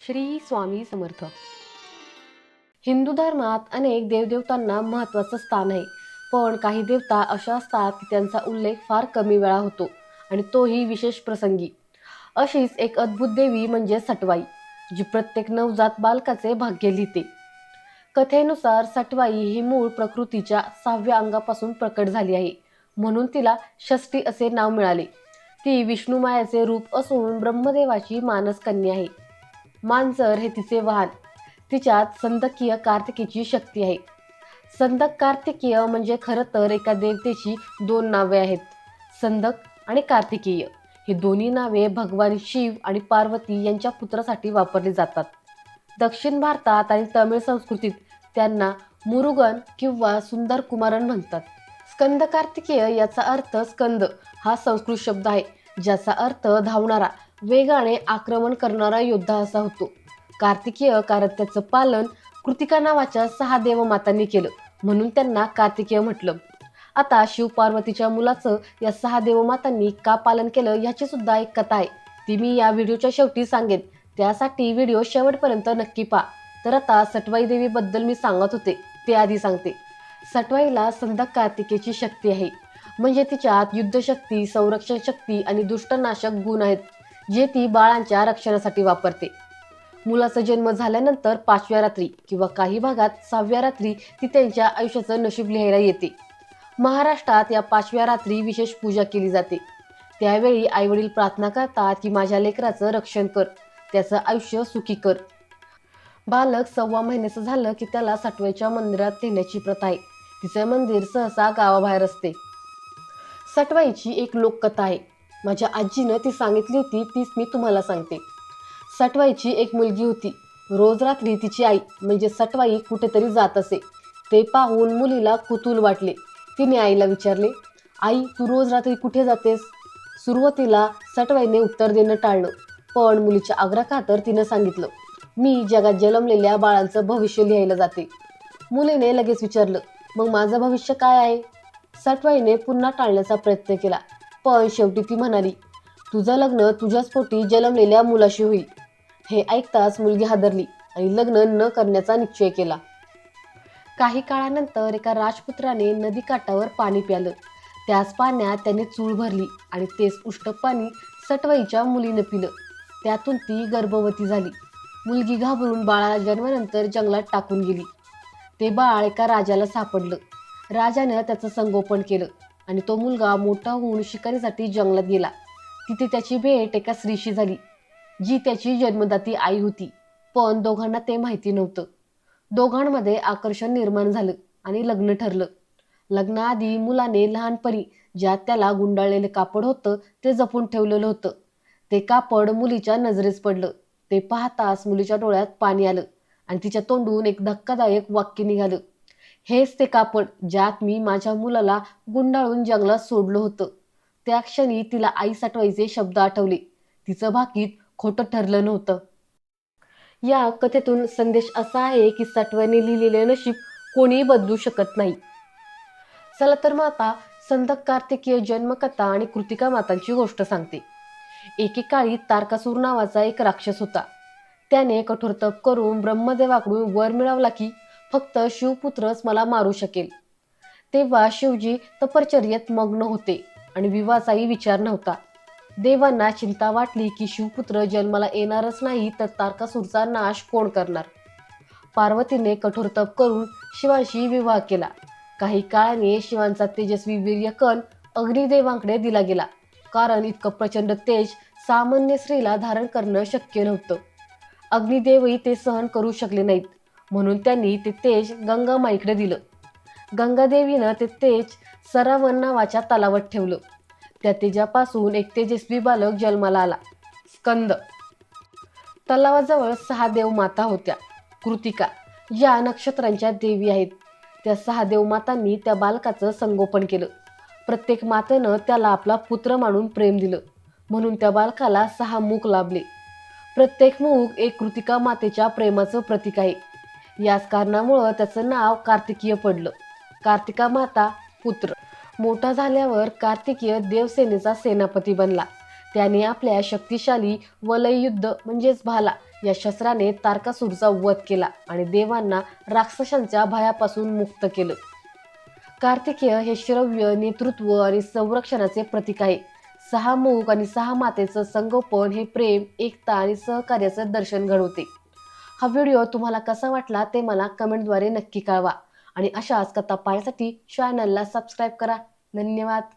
श्री स्वामी समर्थ. हिंदू धर्मात अनेक देवदेवतांना महत्त्वाचं स्थान आहे. पण काही देवता अशा असतात की त्यांचा उल्लेख फार कमी वेळा होतो आणि तोही विशेष प्रसंगी. अशीच एक अद्भुत देवी म्हणजे सटवाई जी प्रत्येक नवजात बालकाचे भाग्य लिहिते. कथेनुसार सटवाई ही मूळ प्रकृतीच्या सहाव्या अंगापासून प्रकट झाली आहे. म्हणून तिला षष्ठी असे नाव मिळाले. ती विष्णुमायाचे रूप असून ब्रह्मदेवाची मानस कन्या आहे. मांजर हे तिचे वाहन. तिच्यात संदकीय कार्तिकीची शक्ती आहे. संदक कार्तिकीय म्हणजे खरं तर एका देवतेची दोन नावे आहेत. संदक आणि कार्तिकीय. ही दोन्ही नावे भगवान शिव आणि पार्वती यांच्या पुत्रासाठी वापरली जातात. दक्षिण भारतात आणि तमिळ संस्कृतीत त्यांना मुरुगन किंवा सुंदर कुमारन म्हणतात. स्कंद कार्तिकेय याचा अर्थ स्कंद हा संस्कृत शब्द आहे ज्याचा अर्थ धावणारा वेगाने आक्रमण करणारा योद्धा असा होतो. कार्तिकीय कारण त्याचं पालन कृतिका नावाच्या सहा देवमातांनी केलं म्हणून त्यांना कार्तिकीय म्हटलं. आता शिव पार्वतीच्या मुलाचं या सहा देवमातांनी का पालन केलं याची सुद्धा एक कथा आहे. ती मी या व्हिडिओच्या शेवटी सांगेन. त्यासाठी व्हिडिओ शेवटपर्यंत नक्की पहा. तर आता सटवाई देवीबद्दल मी सांगत होते ते आधी सांगते. सटवाईला संदक कार्तिकेची शक्ती आहे. म्हणजे तिच्यात युद्धशक्ती संरक्षण शक्ती आणि दुष्टनाशक गुण आहेत. जे ती बाळांच्या रक्षणासाठी वापरते. मुलाचा जन्म झाल्यानंतर पाचव्या रात्री किंवा काही भागात सहाव्या रात्री ती त्यांच्या आयुष्याचं नशीब लिहायला येते. महाराष्ट्रात या पाचव्या रात्री विशेष पूजा केली जाते. त्यावेळी आईवडील प्रार्थना करतात की माझ्या लेकराचं रक्षण कर त्याचं आयुष्य सुखी कर. बालक सव्वा महिन्याचं झालं की त्याला सटवाईच्या मंदिरात नेण्याची प्रथा आहे. तिचे मंदिर सहसा गावाबाहेर असते. सटवाईची एक लोककथा आहे. माझ्या आजीनं ती सांगितली होती तीच मी तुम्हाला सांगते. सटवाईची एक मुलगी होती. रोज रात्री तिची आई म्हणजे सटवाई कुठेतरी जात असे. ते पाहून मुलीला कुतूल वाटले. तिने आईला विचारले आई तू रोज रात्री कुठे जातेस? सुरुवातीला सटवाईने उत्तर देणं टाळलं पण मुलीच्या आग्रहाखातर तिनं सांगितलं मी जगात जन्मलेल्या बाळांचं भविष्य लिहायला जाते. मुलीने लगेच विचारलं मग माझं भविष्य काय आहे? सटवाईने पुन्हा टाळण्याचा प्रयत्न केला. पण शेवटी ती म्हणाली तुझं लग्न तुझ्याच पोटी जन्मलेल्या मुलाशी होईल. हे ऐकताच मुलगी हादरली आणि लग्न न करण्याचा निश्चय केला. काही काळानंतर एका राजपुत्राने नदीकाठावर पाणी प्यालं. त्याच पाण्यात त्याने चूळ भरली आणि तेच उष्ट पाणी सटवाईच्या मुलीनं पिलं. त्यातून ती गर्भवती झाली. मुलगी घाबरून बाळाला जन्मानंतर जंगलात टाकून गेली. ते बाळ एका राजाला सापडलं. राजानं त्याचं संगोपन केलं. आणि तो मुलगा मोठा होऊन शिकारीसाठी जंगलात गेला. तिथे त्याची भेट एका स्त्रीशी झाली जी त्याची जन्मदाती आई होती. पण दोघांना ते माहिती नव्हतं. दोघांमध्ये आकर्षण निर्माण झालं आणि लग्न ठरलं. लग्नाआधी मुलाने लहानपणी ज्यात त्याला गुंडाळलेलं कापड होतं ते जपून ठेवलेलं होतं. ते कापड मुलीच्या नजरेस पडलं. ते पाहताच मुलीच्या डोळ्यात पाणी आलं आणि तिच्या तोंडून एक धक्कादायक वाक्य निघालं. हेच ते कापड ज्यात मी माझ्या मुलाला गुंडाळून जंगलात सोडलं होतं. त्या क्षणी तिला आई साठवायचे शब्द आठवले. तिचं भाकीत खोटं ठरलं नव्हतं. या कथेतून संदेश असा आहे की सटवाने लिहिलेले नशीब कोणीही बदलू शकत नाही. चला तर मग आता संत कार्तिकीय जन्मकथा आणि कृतिका मातांची गोष्ट सांगते. एकेकाळी तारकासूर नावाचा एक राक्षस होता. त्याने कठोर तप करून ब्रह्मदेवाकडून वर मिळवला की फक्त शिवपुत्रच मला मारू शकेल. तेव्हा शिवजी तपश्चर्येत मग्न होते आणि विवाहाचाही विचार नव्हता. देवांना चिंता वाटली की शिवपुत्र जन्माला येणारच नाही तर तारकासूरचा नाश कोण करणार? पार्वतीने कठोर तप करून शिवाशी विवाह केला. काही काळाने शिवांचा तेजस्वी वीर्यकण अग्निदेवांकडे दिला गेला कारण इतकं प्रचंड तेज सामान्य स्त्रीला धारण करणं शक्य नव्हतं. अग्निदेवही ते सहन करू शकले नाहीत. म्हणून त्यांनी ते तेज गंगामाईकडे दिलं. गंगादेवीनं ते तेज सरावन नावाच्या तलावात ठेवलं. त्या तेजापासून एक तेजस्वी बालक जन्माला आला स्कंद. तलावाजवळ सहा देवमाता होत्या कृतिका या नक्षत्रांच्या देवी आहेत. त्या सहा देवमातांनी त्या बालकाचं संगोपन केलं. प्रत्येक मातेनं त्याला आपला पुत्र मानून प्रेम दिलं म्हणून त्या बालकाला सहा मुख लाभले. प्रत्येक मुख एक कृतिका मातेच्या प्रेमाचं प्रतीक आहे. याच कारणामुळं त्याचं नाव कार्तिकीय पडलं. कार्तिका माता पुत्र. मोठा झाल्यावर कार्तिकीय देवसेनेचा सेनापती बनला. त्याने आपल्या शक्तिशाली वलयुद्ध म्हणजेच भाला या शस्त्राने तारकासूरचा वध केला आणि देवांना राक्षसांच्या भयापासून मुक्त केलं. कार्तिकेय हे श्रव्य नेतृत्व आणि संरक्षणाचे प्रतीक आहे. सहा मूक आणि सहा मातेचं संगोपन हे प्रेम एकता आणि सहकार्याचं दर्शन घडवते. हा व्हिडिओ तुम्हाला कसा वाटला ते मला कमेंटद्वारे नक्की कळवा. आणि अशाच कथा पाहण्यासाठी चॅनलला सबस्क्राईब करा. धन्यवाद.